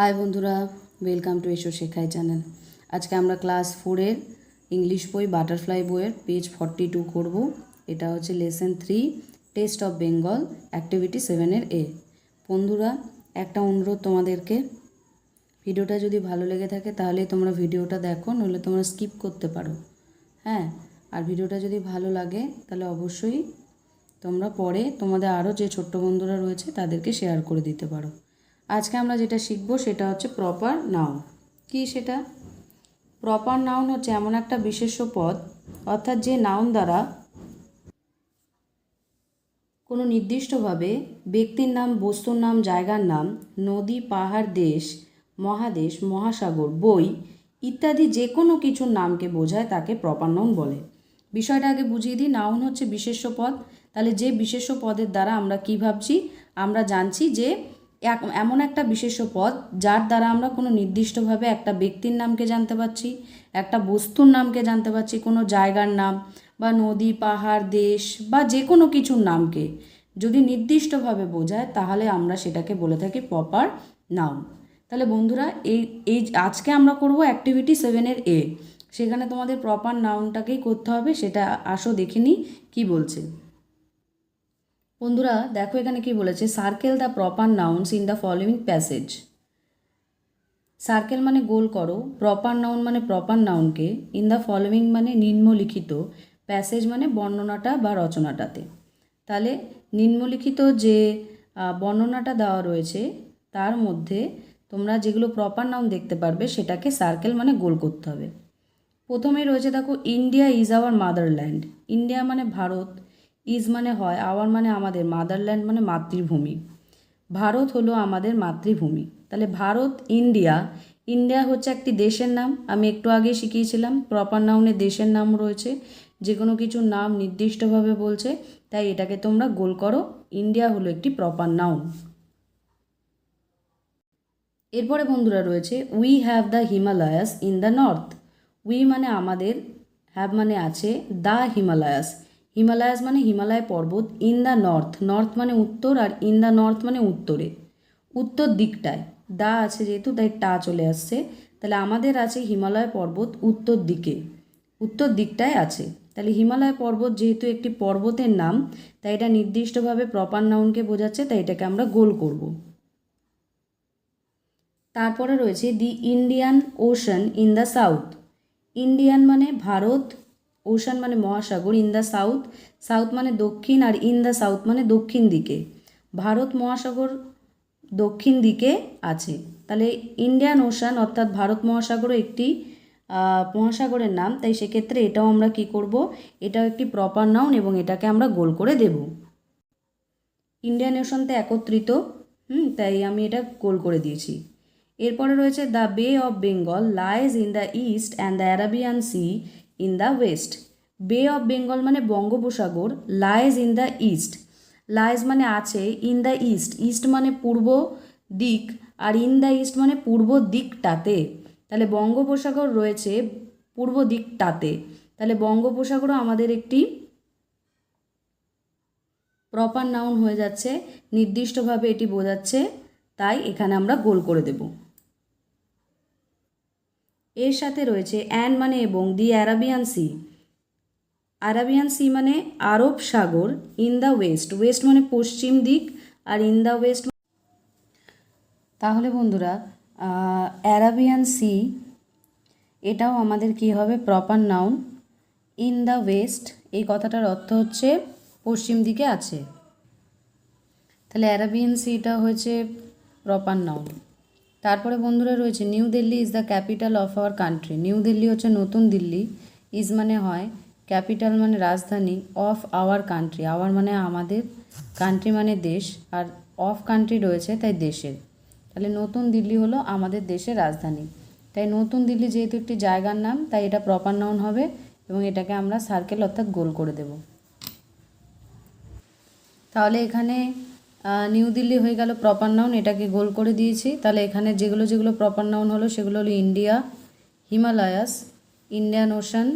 High বন্ধুরা welcome to এসো শেখাই চ্যানেল আজকে আমরা ক্লাস ফোরের ইংলিশ বই বাটারফ্লাই বইয়ের পেজ ফর্টি টু করব। এটা হচ্ছে lesson three test of Bengal activity সেভেনের এ বন্ধুরা, একটা অনুরোধ তোমাদেরকে, ভিডিওটা যদি ভালো লেগে থাকে তাহলে তোমরা ভিডিওটা দেখো, নইলে তোমরা স্কিপ করতে পারো। হ্যাঁ আর ভিডিওটা যদি ভালো লাগে তাহলে অবশ্যই তোমরা পরে তোমাদের আরও যে ছোট্ট বন্ধুরা রয়েছে তাদেরকে শেয়ার করে দিতে পারো। আজকে আমরা যেটা শিখব সেটা হচ্ছে প্রপার নাউন কি সেটা? প্রপার নাউন হচ্ছে এমন একটা বিশেষ্য পদ, অর্থাৎ যে নাউন দ্বারা কোনো নির্দিষ্টভাবে ব্যক্তির নাম, বস্তুর নাম, জায়গার নাম, নদী, পাহাড়, দেশ, মহাদেশ, মহাসাগর, বই ইত্যাদি যে কোনো কিছুর নামকে বোঝায়, তাকে প্রপার নাউন বলে। বিষয়টা আগে বুঝিয়ে দিই নাউন হচ্ছে বিশেষ্য পদ। তাহলে যে বিশেষ্য পদের দ্বারা আমরা কি ভাবছি? আমরা জানছি যে এক এমন একটা বিশেষ পদ যার দ্বারা আমরা কোনো নির্দিষ্টভাবে একটা ব্যক্তির নামকে জানতে পারছি, একটা বস্তুর নামকে জানতে পারছি, কোনো জায়গার নাম বা নদী, পাহাড়, দেশ বা যে কোনো কিছুর নামকে। যদি নির্দিষ্টভাবে বোঝায় তাহলে আমরা সেটাকে বলে থাকি প্রপার নাউন তাহলে বন্ধুরা, এই এই আজকে আমরা করব অ্যাক্টিভিটি সেভেনের এ সেখানে তোমাদের প্রপার নাউনটাকেই করতে হবে, সেটা আসো দেখিনি কী বলছে। বন্ধুরা, দেখো এখানে কি বলেছে circle the proper nouns in the following passage circle মানে গোল করো প্রপার নাউন মানে প্রপার নাউনকে ইন দ্য ফলোয়িং মানে নিম্নলিখিত প্যাসেজ মানে বর্ণনাটা বা রচনাটাতে। তাহলে নিম্নলিখিত যে বর্ণনাটা দেওয়া রয়েছে, তার মধ্যে তোমরা যেগুলো প্রপার নাউন দেখতে পারবে, সেটাকে সার্কেল মানে গোল করতে হবে। প্রথমে রয়েছে, দেখো India is our motherland India মানে ভারত ইজ মানে হয় আওয়ার মানে আমাদের মাদারল্যান্ড মানে মাতৃভূমি। ভারত হলো আমাদের মাতৃভূমি। তাহলে ভারত, ইন্ডিয়া ইন্ডিয়া হচ্ছে একটি দেশের নাম। আমি একটু আগে শিখিয়েছিলাম প্রপার নাউনে দেশের নাম রয়েছে। যে কোনো কিছুর নাম নির্দিষ্টভাবে বলছে, তাই এটাকে তোমরা গোল করো। ইন্ডিয়া হলো একটি প্রপার নাউন এরপরে বন্ধুরা রয়েছে we have the Himalayas in the north we মানে আমাদের হ্যাভ মানে আছে দ্য হিমালয়াস হিমালয়াস মানে হিমালয় পর্বত ইন দ্য নর্থ নর্থ মানে উত্তর আর ইন দ্য নর্থ মানে উত্তরে। উত্তর দিকটায়, দা আছে যেহেতু, তাই টা চলে আসছে। তাহলে আমাদের আছে হিমালয় পর্বত উত্তর দিকে। উত্তর দিকটায় আছে। তাহলে হিমালয় পর্বত যেহেতু একটি পর্বতের নাম, তাই এটা নির্দিষ্টভাবে প্রপার নাউনকে বোঝাচ্ছে, তাই এটাকে আমরা গোল করব। তারপরে রয়েছে the Indian Ocean in the south Indian মানে ভারত ওশান মানে মহাসাগর, ইন দ্য সাউথ সাউথ মানে দক্ষিণ আর ইন দ্য সাউথ মানে দক্ষিণ দিকে। ভারত মহাসাগর দক্ষিণ দিকে আছে। তাহলে ইন্ডিয়ান ওশান অর্থাৎ ভারত মহাসাগরও একটি মহাসাগরের নাম, তাই সেক্ষেত্রে এটাও আমরা কি করব? এটাও একটি প্রপার নাউন এবং এটাকে আমরা গোল করে দেব। ইন্ডিয়ান ওশানতে একত্রিত, হুম, তাই আমি এটা গোল করে দিয়েছি। এরপরে রয়েছে the Bay of Bengal, lies in the east and the Arabian Sea in the west Bay of Bengal মানে বঙ্গোপসাগর lies in the east lies মানে আছে ইন দ্য ইস্ট ইস্ট মানে পূর্ব দিক আর ইন দ্য ইস্ট মানে পূর্ব দিকটাতে। তাহলে বঙ্গোপসাগর রয়েছে পূর্ব দিকটাতে। তাহলে বঙ্গোপসাগরও আমাদের একটি প্রপার নাউন হয়ে যাচ্ছে। নির্দিষ্টভাবে এটি বোঝাচ্ছে, তাই এখানে আমরা গোল করে দেব। এর সাথে রয়েছে অ্যান্ড মানে এবং the Arabian Sea. Arabian Sea মানে আরব সাগর, ইন দ্য ওয়েস্ট। ওয়েস্ট মানে পশ্চিম দিক আর ইন দ্য ওয়েস্ট তাহলে বন্ধুরা অ্যারাবিয়ান সি, এটাও আমাদের কি হবে? Proper noun in the west, এই কথাটার অর্থ হচ্ছে পশ্চিম দিকে আছে। তাহলে অ্যারাবিয়ান সিটা হয়েছে প্রপার নাউন তারপরে বন্ধুরা রয়েছে, New Delhi is the capital of our country New Delhi হচ্ছে নতুন দিল্লি ইজ মানে হয় ক্যাপিটাল মানে রাজধানী অফ আওয়ার কান্ট্রি আওয়ার মানে আমাদের কান্ট্রি মানে দেশ, আর অফ কান্ট্রি রয়েছে তাই দেশের। তাহলে নতুন দিল্লি হলো আমাদের দেশের রাজধানী। তাই নতুন দিল্লি যেহেতু একটি জায়গার নাম, তাই এটা প্রপার নাউন হবে এবং এটাকে আমরা সার্কেল অর্থাৎ গোল করে দেবো। তাহলে এখানে নিউ দিল্লি হয়ে গেল প্রপার নাউন এটাকে গোল করে দিয়েছি। তাহলে এখানে যেগুলো যেগুলো প্রপার নাউন হলো, সেগুলো হলো India, Himalayas, Indian Ocean,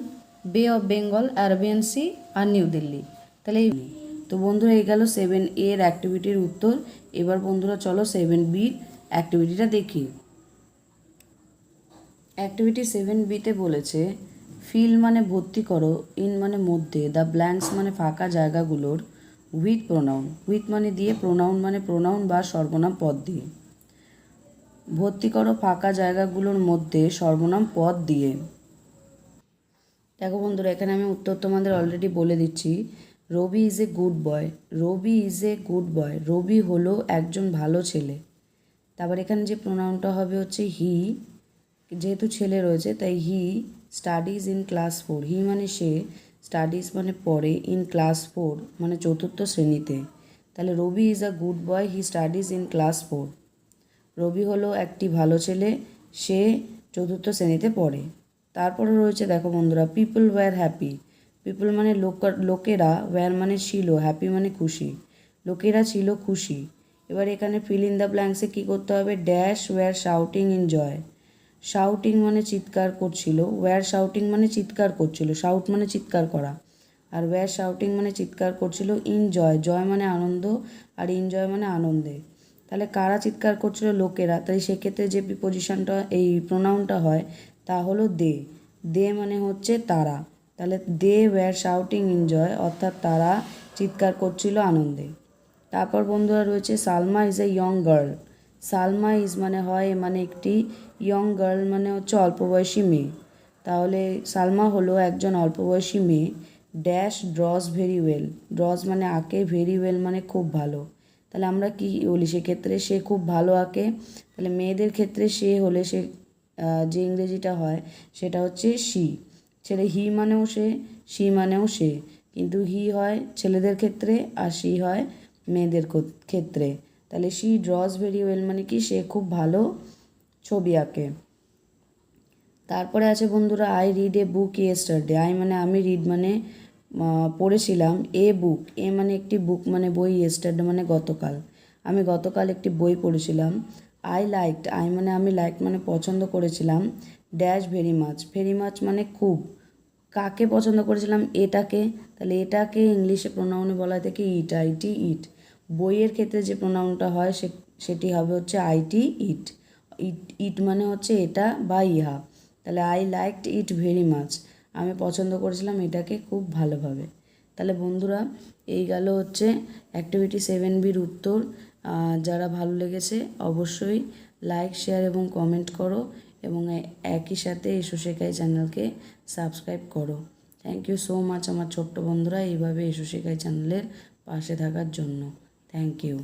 Bay of Bengal Arabian Sea R new Delhi. তাহলে তো বন্ধুরা, এই গেল সেভেন এর অ্যাক্টিভিটির উত্তর। এবার বন্ধুরা, চলো সেভেন বির অ্যাক্টিভিটিটা দেখি। অ্যাক্টিভিটি সেভেন বিতে বলেছে ফিল মানে ভর্তি করো ইন মানে মধ্যে দ্য ব্ল্যাঙ্কস মানে ফাঁকা জায়গাগুলোর উইথ প্রোনাউন। উইথ মানে দিয়ে, প্রোনাউন মানে প্রোনাউন বা সর্বনাম পদ দিয়ে। ভর্তি করো ফাঁকা জায়গাগুলোর মধ্যে সর্বনাম পদ দিয়ে। দেখো বন্ধুরা, এখানে আমি উত্তর তোমাদের অলরেডি বলে দিচ্ছি। Ravi is a good boy Ravi is a good boy Ravi হলো একজন ভালো ছেলে। তারপর এখানে যে প্রোনাউনটা হবে হচ্ছে হি যেহেতু ছেলে রয়েছে, তাই he studies in class four he মানে সে স্টাডিজ মানে পড়ে ইন ক্লাস ফোর মানে চতুর্থ শ্রেণীতে। তাহলে Ravi is a good boy he studies in class four Ravi হলো একটি ভালো ছেলে, সে চতুর্থ শ্রেণীতে পড়ে। তারপরে রয়েছে, দেখো বন্ধুরা পিপল ওয়্যার হ্যাপি পিপল মানে লোক, লোকেরা ওয়্যার মানে ছিল হ্যাপি মানে খুশি। লোকেরা ছিল খুশি। এবার এখানে ফিল ইন দ্য ব্ল্যাঙ্কসে কী করতে হবে? Dash were shouting in joy shouting মানে চিৎকার করছিল ওয়্যার শাউটিং মানে চিৎকার করছিল শাউট মানে চিৎকার করা, আর ওয়্যার শাউটিং মানে চিৎকার করছিল ইন জয় মানে আনন্দ, আর ইনজয় মানে আনন্দে। তাহলে কারা চিৎকার করছিল? লোকেরা। তাই সেক্ষেত্রে যে প্রিপোজিশনটা এই প্রোনাউনটা হয়, তা হলো দে দে মানে হচ্ছে তারা। তাহলে দে ওয়্যার শাউটিং ইনজয় অর্থাৎ তারা চিৎকার করছিল আনন্দে। তারপর বন্ধুরা রয়েছে, Salma is a young girl Salma is মানে হয় মানে একটি ইয়ং গার্ল মানে হচ্ছে অল্প বয়সী মেয়ে। তাহলে সালমা হলো একজন অল্প বয়সী মেয়ে। Dash draws very well draws মানে আঁকে ভেরি ওয়েল মানে খুব ভালো। তাহলে আমরা কি বলি? সেক্ষেত্রে সে খুব ভালো আঁকে। তাহলে মেয়েদের ক্ষেত্রে সে হলে সে যে ইংরেজিটা হয় সেটা হচ্ছে সি ছেলে হি মানেও সে সি মানেও সে। কিন্তু হি হয় ছেলেদের ক্ষেত্রে আর সি হয় মেয়েদের ক্ষেত্রে। তাহলে সি ড্রস ভেরি ওয়েল মানে কি? সে খুব ভালো ছবি আঁকে। তারপরে আছে বন্ধুরা I read a book yesterday I মানে আমি রিড মানে পড়েছিলাম এ বুক এ মানে একটি বুক মানে বই ইয়েস্টারডে মানে গতকাল। আমি গতকাল একটি বই পড়েছিলাম। আই লাইকড আই মানে আমি লাইক মানে পছন্দ করেছিলাম dash very much very much মানে খুব। কাকে পছন্দ করেছিলাম? এটাকে। তাহলে এটাকে ইংলিশে প্রোনাউনে বলা থেকে ইট আইটি ইট বইয়ের ক্ষেত্রে যে প্রোনাউনটা হয় সে, সেটি হবে হচ্ছে আইটি ইট ইট ইট মানে হচ্ছে এটা বা ইহা। তাহলে I liked it very much আমি পছন্দ করেছিলাম এটাকে খুব ভালোভাবে। তাহলে বন্ধুরা, এই গেল হচ্ছে অ্যাক্টিভিটি সেভেন বির উত্তর। যারা ভালো লেগেছে, অবশ্যই লাইক শেয়ার এবং কমেন্ট করো এবং একই সাথে এসো শেখাই চ্যানেলকে সাবস্ক্রাইব করো। থ্যাংক ইউ সো মাচ আমার ছোট্ট বন্ধুরা, এইভাবে এসো শেখাই চ্যানেলের পাশে থাকার জন্য। Thank you